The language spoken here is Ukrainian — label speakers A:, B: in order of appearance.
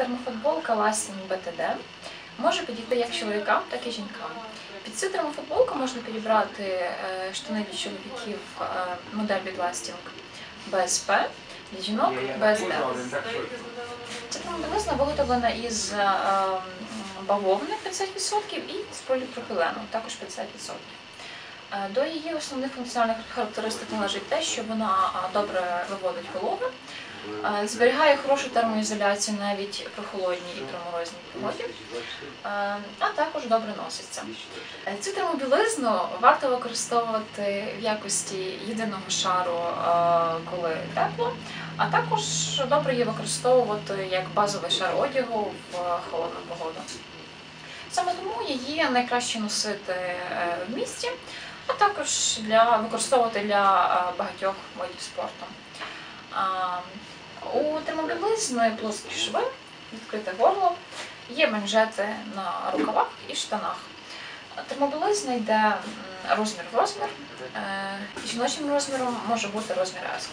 A: термофутболка Lasting BTD може підійти як чоловікам, так і жінкам. Під цю термофутболку можна підібрати е, штани від чоловіків е, модель від Lasting BSP, для жінок BSD. Ця термобілизна виготовлена із е, бавовни 50% і з поліпропілену, також 50%. Е, До її основних функціональних характеристик належить те, що вона е, добре виводить вологу, е, зберігає хорошу термоізоляцію навіть при холодній і при морозній погоді, а також добре носиться. Цю термобілизну варто використовувати в якості єдиного шару, коли тепло, а також добре її використовувати як базовий шар одягу в холодну погоду. Саме тому її найкраще носити в місті, а також для використовувати для багатьох видів спорту. У термобілизни плоскі шви, відкрите горло, є манжети на рукавах і штанах. Термобілизна йде розмір в розмір. Е, Жіночим розміром може бути розмір S.